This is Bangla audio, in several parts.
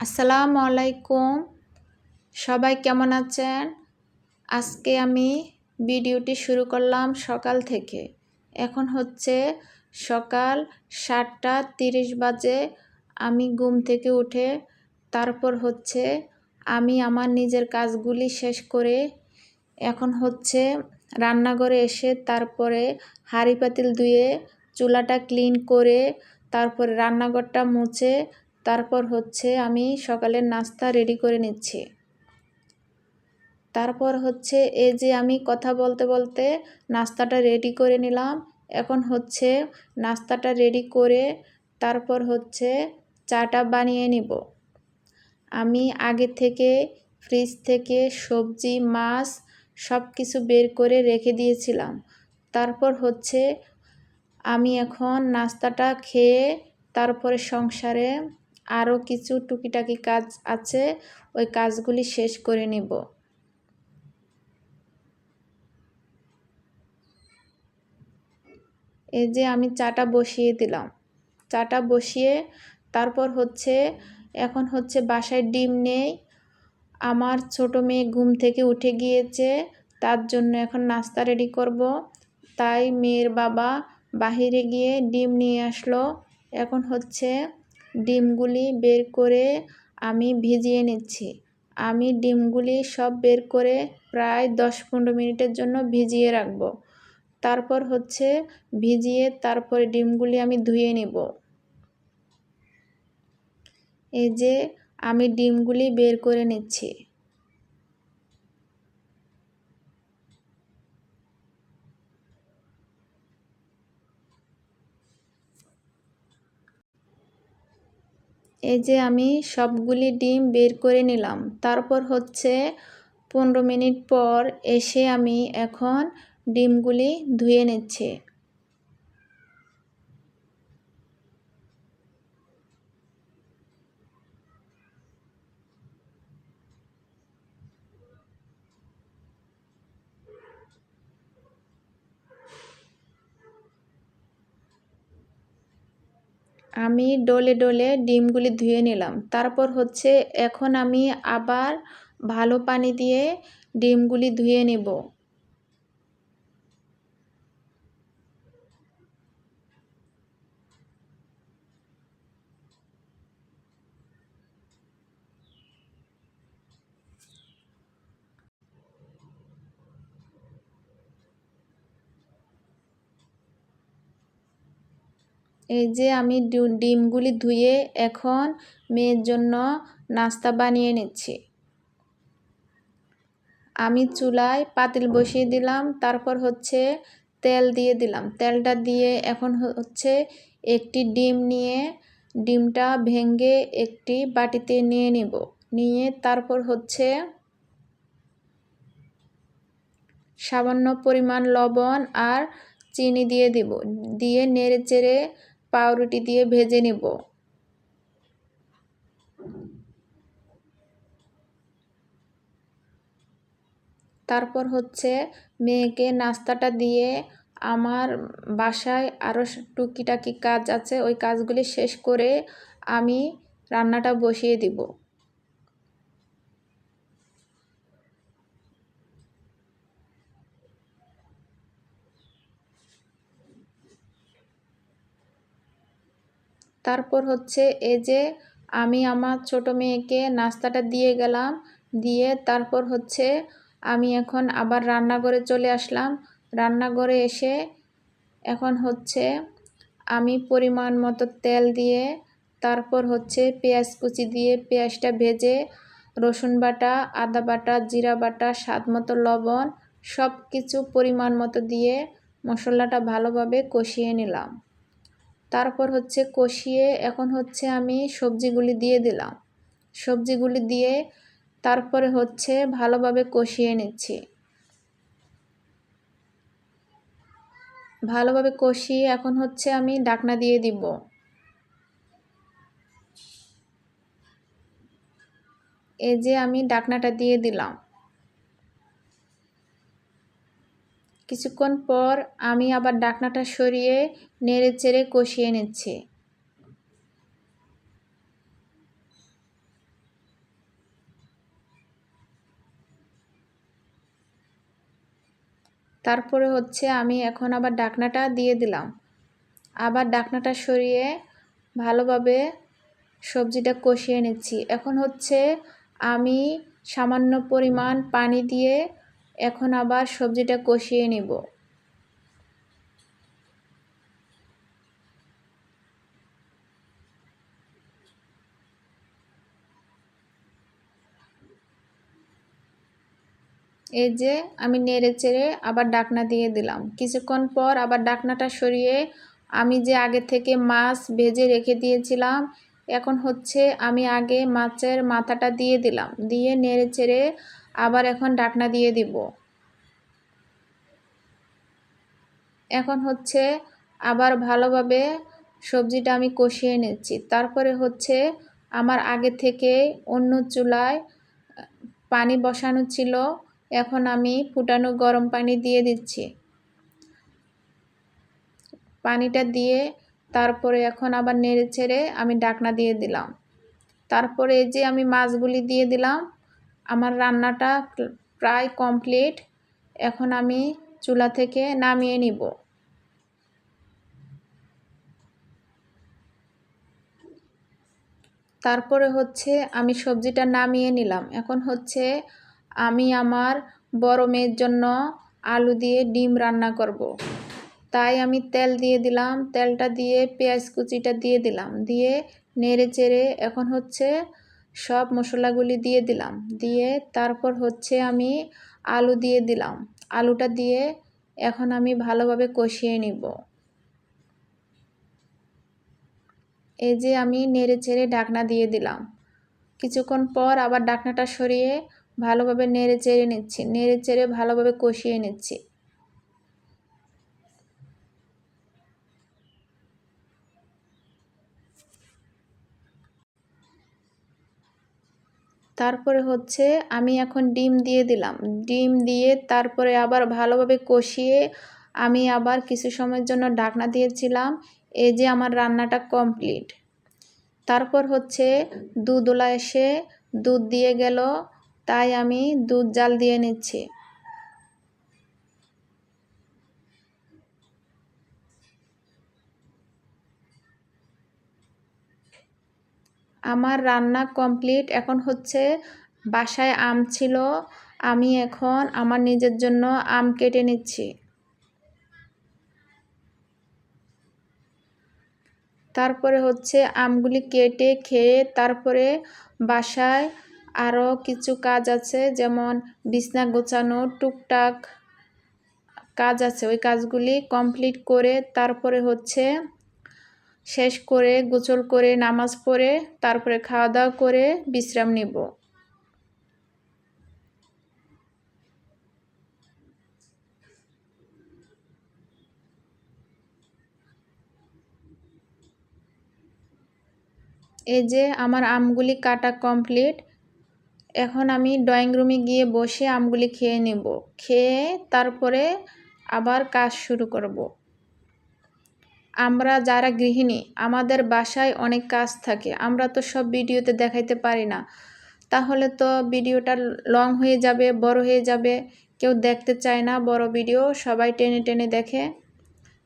আসসালামু আলাইকুম। সবাই কেমন আছেন? আজকে আমি ভিডিওটি শুরু করলাম সকাল থেকে। এখন হচ্ছে সকাল সাতটা তিরিশ বাজে। আমি ঘুম থেকে উঠে তারপর হচ্ছে আমি আমার নিজের কাজগুলি শেষ করে এখন হচ্ছে রান্নাঘরে এসে তারপরে হাঁড়ি পাতিল ধুয়ে চুলাটা ক্লিন করে তারপরে রান্নাঘরটা মুছে তারপর হচ্ছে আমি সকালের নাস্তা রেডি করে নিচ্ছি। তারপর হচ্ছে এই যে আমি কথা বলতে বলতে নাস্তাটা রেডি করে নিলাম। এখন হচ্ছে নাস্তাটা রেডি করে তারপর হচ্ছে চাটা বানিয়ে নিব। আমি আগে থেকে ফ্রিজ থেকে সবজি, মাছ সব কিছু বের করে রেখে দিয়েছিলাম। তারপর হচ্ছে আমি এখন নাস্তাটা খেয়ে তারপরে সংসারে আরও কিছু টুকিটাকি কাজ আছে, ওই কাজগুলি শেষ করে নেব। এই যে আমি চাটা বসিয়ে দিলাম। চাটা বসিয়ে তারপর হচ্ছে, এখন হচ্ছে বাসায় ডিম নেই। আমার ছোট মেয়ে ঘুম থেকে উঠে গিয়েছে, তার জন্য এখন নাস্তা রেডি করব। তাই মেয়ের বাবা বাহিরে গিয়ে ডিম নিয়ে আসলো। এখন হচ্ছে ডিমগুলি বের করে আমি ভিজিয়ে নিচ্ছি। আমি ডিমগুলি সব বের করে প্রায় দশ পনেরো মিনিটের জন্য ভিজিয়ে রাখব। তারপর হচ্ছে ভিজিয়ে তারপরে ডিমগুলি আমি ধুয়ে নেব। এই যে আমি ডিমগুলি বের করে নিচ্ছি। এই যে আমি সবগুলি ডিম বের করে নিলাম। তারপর হচ্ছে পনেরো মিনিট পর এসে আমি এখন ডিমগুলি ধুয়ে নিচ্ছি। আমি ডলে ডলে ডিমগুলি ধুয়ে নিলাম। তারপর হচ্ছে এখন আমি আবার ভালো পানি দিয়ে ডিমগুলি ধুয়ে নেব। এই যে আমি ডিমগুলি ধুয়ে এখন মেয়ের জন্য নাস্তা বানিয়ে নিচ্ছি। আমি চুলায় পাতিল বসিয়ে দিলাম, তারপর হচ্ছে তেল দিয়ে দিলাম। তেলটা দিয়ে এখন হচ্ছে একটি ডিম নিয়ে, ডিমটা ভেঙে একটি বাটিতে নিয়ে নিব। নিয়ে তারপর হচ্ছে সামান্য পরিমাণ লবণ আর চিনি দিয়ে দিব। দিয়ে নেড়ে চেড়ে পাউরুটি দিয়ে ভেজে নেব। তারপর হচ্ছে মেয়েকে নাস্তাটা দিয়ে আমার বাসায় আরও টুকিটাকি কাজ আছে, ওই কাজগুলি শেষ করে আমি রান্নাটা বসিয়ে দিব। তারপর হচ্ছে এই যে আমি আমার ছোট মেয়েকে নাস্তাটা দিয়ে গেলাম, দিয়ে তারপর হচ্ছে আমি এখন আবার রান্নাঘরে চলে আসলাম। রান্নাঘরে এসে এখন হচ্ছে আমি পরিমাণ মতো তেল দিয়ে তারপর হচ্ছে পেঁয়াজ কুচি দিয়ে পেঁয়াজটা ভেজে রসুন বাটা, আদা বাটা, জিরা বাটা, স্বাদ মতো লবণ সব কিছু পরিমাণ মতো দিয়ে মশলাটা ভালোভাবে কষিয়ে নিলাম। তারপর হচ্ছে কষিয়ে এখন হচ্ছে আমি সবজিগুলি দিয়ে দিলাম। সবজিগুলি দিয়ে তারপরে হচ্ছে ভালোভাবে কষিয়ে নিচ্ছি। ভালোভাবে কষিয়ে এখন হচ্ছে আমি ডাকনা দিয়ে দিব। এই যে আমি ডাকনাটা দিয়ে দিলাম। কিছুক্ষণ পর আমি আবার ডাকনাটা সরিয়ে নেড়ে চেড়ে কষিয়ে নিচ্ছি। তারপরে হচ্ছে আমি এখন আবার ডাকনাটা দিয়ে দিলাম। আবার ডাকনাটা সরিয়ে ভালোভাবে সবজিটা কষিয়ে নিচ্ছি। এখন হচ্ছে আমি সামান্য পরিমাণ পানি দিয়ে এখন আবার সবজিটা কষিয়ে নিব। এই যে আমি নেড়ে চেড়ে আবার ডাকনা দিয়ে দিলাম। কিছুক্ষণ পর আবার ডাকনাটা সরিয়ে আমি যে আগে থেকে মাছ ভেজে রেখে দিয়েছিলাম, এখন হচ্ছে আমি আগে মাছের মাথাটা দিয়ে দিলাম। দিয়ে নেড়ে চেড়ে আবার এখন ডাকনা দিয়ে দিব। এখন হচ্ছে আবার ভালোভাবে সবজিটা আমি কষিয়ে নিচ্ছি। তারপরে হচ্ছে আমার আগে থেকে অন্য চুলায় পানি বসানো ছিল। এখন আমি ফুটানো গরম পানি দিয়ে দিচ্ছি। পানিটা দিয়ে তারপরে এখন আবার নেড়ে ছেড়ে আমি ডাকনা দিয়ে দিলাম। তারপরে যে আমি মাছগুলি দিয়ে দিলাম আমার রান্নাটা প্রায় কমপ্লিট। এখন আমি চুলা থেকে নামিয়ে নিব। তারপরে হচ্ছে আমি সবজিটা নামিয়ে নিলাম। এখন হচ্ছে আমি আমার বড় মেয়ের জন্য আলু দিয়ে ডিম রান্না করব। তাই আমি তেল দিয়ে দিলাম। তেলটা দিয়ে পেঁয়াজ কুচিটা দিয়ে দিলাম। দিয়ে নেড়ে চেড়ে এখন হচ্ছে সব মশলাগুলি দিয়ে দিলাম। দিয়ে তারপর হচ্ছে আমি আলু দিয়ে দিলাম। আলুটা দিয়ে এখন আমি ভালোভাবে কষিয়ে নিব। এই যে আমি নেড়ে চেড়ে ডাকনা দিয়ে দিলাম। কিছুক্ষণ পর আবার ডাকনাটা সরিয়ে ভালোভাবে নেড়ে চেড়ে নিচ্ছি। নেড়ে চেড়ে ভালোভাবে কষিয়ে নিচ্ছি। তারপরে হচ্ছে আমি এখন ডিম দিয়ে দিলাম। ডিম দিয়ে তারপরে আবার ভালোভাবে কষিয়ে আমি আবার কিছু সময়ের জন্য ডাকনা দিয়েছিলাম। এই যে আমার রান্নাটা কমপ্লিট। তারপর হচ্ছে দুধ ওলা এসে দুধ দিয়ে গেল। তাই আমি দুধ জাল দিয়ে নিচ্ছি। আমার রান্না কমপ্লিট। এখন হচ্ছে বাসায় আম ছিল। আমি এখন আমার নিজের জন্য আম কেটে নিচ্ছি। তারপরে হচ্ছে আমগুলি কেটে খেয়ে তারপরে বাসায় আরও কিছু কাজ আছে। যেমন বিছনা গোছানো, টুকটাক কাজ আছে। ওই কাজগুলি কমপ্লিট করে তারপরে হচ্ছে শেষ করে গোসল করে, নামাজ পড়ে, তারপরে খাওয়া দাওয়া করে বিশ্রাম নিব। এই যে আমার আমগুলি কাটা কমপ্লিট, এখন আমি ড্রয়িং রুমে গিয়ে বসে আমগুলি খেয়ে নেব। খেয়ে তারপরে আবার কাজ শুরু করব। আমরা যারা গৃহিণী, আমাদের বাসায় অনেক কাজ থাকে, আমরা তো সব ভিডিওতে দেখাইতে পারি না। তাহলে তো ভিডিওটা লং হয়ে যাবে, বড় হয়ে যাবে, কেউ দেখতে চায় না বড় ভিডিও, সবাই টেনে টেনে দেখে।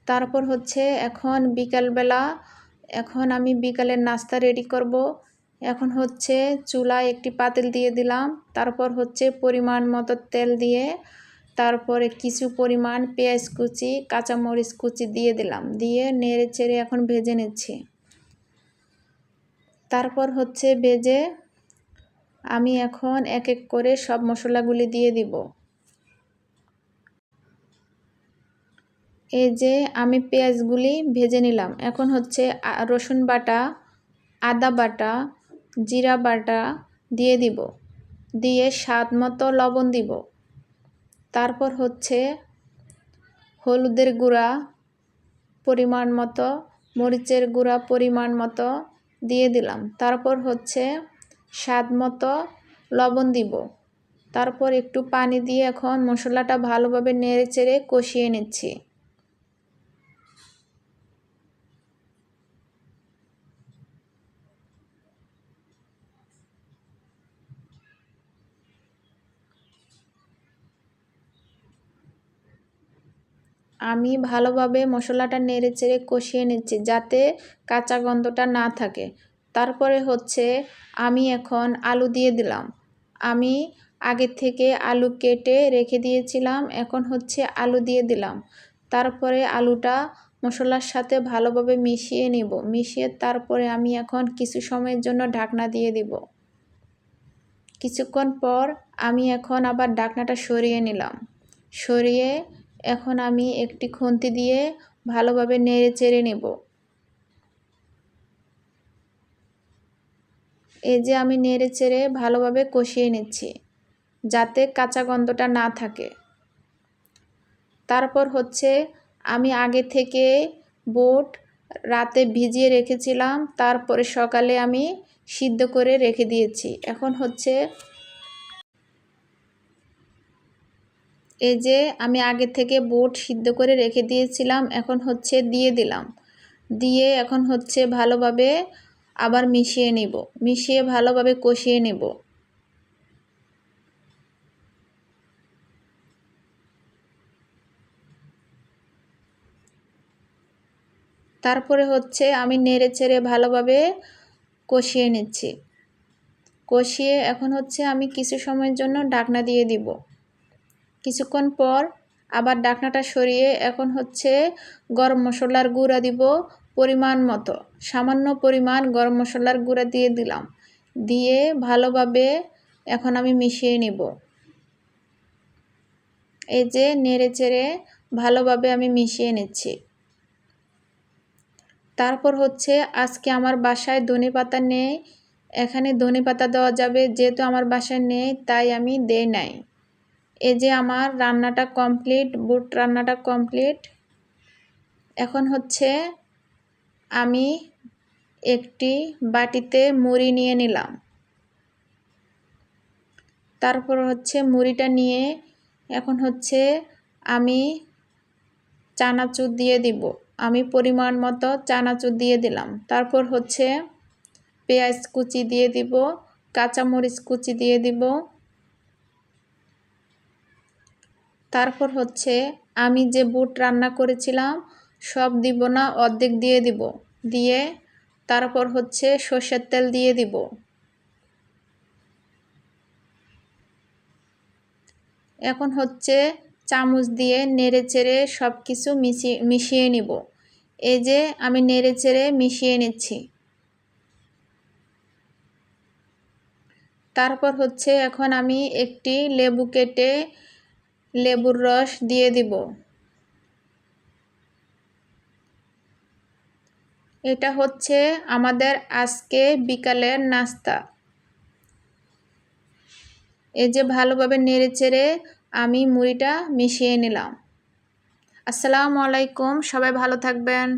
তারপর হচ্ছে এখন বিকালবেলা, এখন আমি বিকালের নাস্তা রেডি করব। এখন হচ্ছে চুলায় একটি পাতিল দিয়ে দিলাম, তারপর হচ্ছে পরিমাণ মতো তেল দিয়ে তারপরে কিছু পরিমাণ পেঁয়াজ কুচি, কাঁচামরিচ কুচি দিয়ে দিলাম। দিয়ে নেড়ে চেড়ে এখন ভেজে নিচ্ছি। তারপর হচ্ছে ভেজে আমি এখন এক এক করে সব মশলাগুলি দিয়ে দিব। এই যে আমি পেঁয়াজগুলি ভেজে নিলাম। এখন হচ্ছে রসুন বাটা, আদা বাটা, জিরা বাটা দিয়ে দিব। দিয়ে স্বাদ মতো লবণ দিব। তারপর হচ্ছে হলুদের গুঁড়া পরিমাণ মতো, মরিচের গুঁড়া পরিমাণ মতো দিয়ে দিলাম। তারপর হচ্ছে স্বাদ মতো লবণ দিব। তারপর একটু পানি দিয়ে এখন মশলাটা ভালোভাবে নেড়ে চেড়ে কষিয়ে নিচ্ছি। আমি ভালোভাবে মশলাটা নেড়ে চেড়ে কষিয়ে নিচ্ছি যাতে কাঁচা গন্ধটা না থাকে। তারপরে হচ্ছে আমি এখন আলু দিয়ে দিলাম। আমি আগে থেকে আলু কেটে রেখে দিয়েছিলাম, এখন হচ্ছে আলু দিয়ে দিলাম। তারপরে আলুটা মশলার সাথে ভালোভাবে মিশিয়ে নিব। মিশিয়ে তারপরে আমি এখন কিছু সময়ের জন্য ঢাকনা দিয়ে দিব। কিছুক্ষণ পর আমি এখন আবার ঢাকনাটা সরিয়ে নিলাম। সরিয়ে এখন আমি একটি খুন্তি দিয়ে ভালোভাবে নেড়ে চেড়ে নেব। এই যে আমি নেড়ে চেড়ে ভালোভাবে কষিয়ে নিচ্ছি, যাতে কাঁচা গন্ধটা না থাকে। তারপর হচ্ছে আমি আগে থেকে বোট রাতে ভিজিয়ে রেখেছিলাম, তারপরে সকালে আমি সিদ্ধ করে রেখে দিয়েছি। এখন হচ্ছে এই যে আমি আগে থেকে বুট সিদ্ধ করে রেখে দিয়েছিলাম, এখন হচ্ছে দিয়ে দিলাম। দিয়ে এখন হচ্ছে ভালোভাবে আবার মিশিয়ে নেব, মিশিয়ে ভালোভাবে কষিয়ে নেব। তারপরে হচ্ছে আমি নেড়ে চেড়ে ভালোভাবে কষিয়ে নিচ্ছি। কষিয়ে এখন হচ্ছে আমি কিছু সময়ের জন্য ডাকনা দিয়ে দিব। কিছুক্ষণ পর আবার ডাকনাটা সরিয়ে এখন হচ্ছে গরম মশলার গুঁড়া দিব পরিমাণ মতো। সামান্য পরিমাণ গরম মশলার গুঁড়া দিয়ে দিলাম। দিয়ে ভালোভাবে এখন আমি মিশিয়ে নিব। এই যে নেড়ে চেড়ে ভালোভাবে আমি মিশিয়ে নিচ্ছি। তারপর হচ্ছে আজকে আমার বাসায় ধনে পাতা নেই। এখানে ধনে পাতা দেওয়া যাবে, যেহেতু আমার বাসায় নেই, তাই আমি দেই নাই। এই যে আমার রান্নাটা কমপ্লিট, বুট রান্নাটা কমপ্লিট। এখন হচ্ছে আমি একটি বাটিতে মুড়ি নিয়ে নিলাম। তারপর হচ্ছে মুড়িটা নিয়ে এখন হচ্ছে আমি চানাচুর দিয়ে দিব। আমি পরিমাণ মতো চানাচুর দিয়ে দিলাম। তারপর হচ্ছে পেঁয়াজ কুচি দিয়ে দিব, কাঁচামরিচ কুচি দিয়ে দিব তারপর হচ্ছে, আমি যে বুট রান্না করেছিলাম, সব দিব না, অর্ধেক দিয়ে দিব। দিয়ে তারপর হচ্ছে সর্ষের তেল দিয়ে দিব। এখন হচ্ছে চামচ দিয়ে নেড়ে চেড়ে সব কিছু মিশিয়ে মিশিয়ে নিব। এই যে আমি নেড়ে চেড়ে মিশিয়ে নিচ্ছি। তারপর হচ্ছে এখন আমি একটি লেবু কেটে লেবুর রস দিয়ে দিব। এটা হচ্ছে আমাদের আজকে বিকালের নাস্তা। এই যে ভালোভাবে নেড়ে চেড়ে আমি মুড়িটা মিশিয়ে নিলাম। আসসালামু আলাইকুম, সবাই ভালো থাকবেন।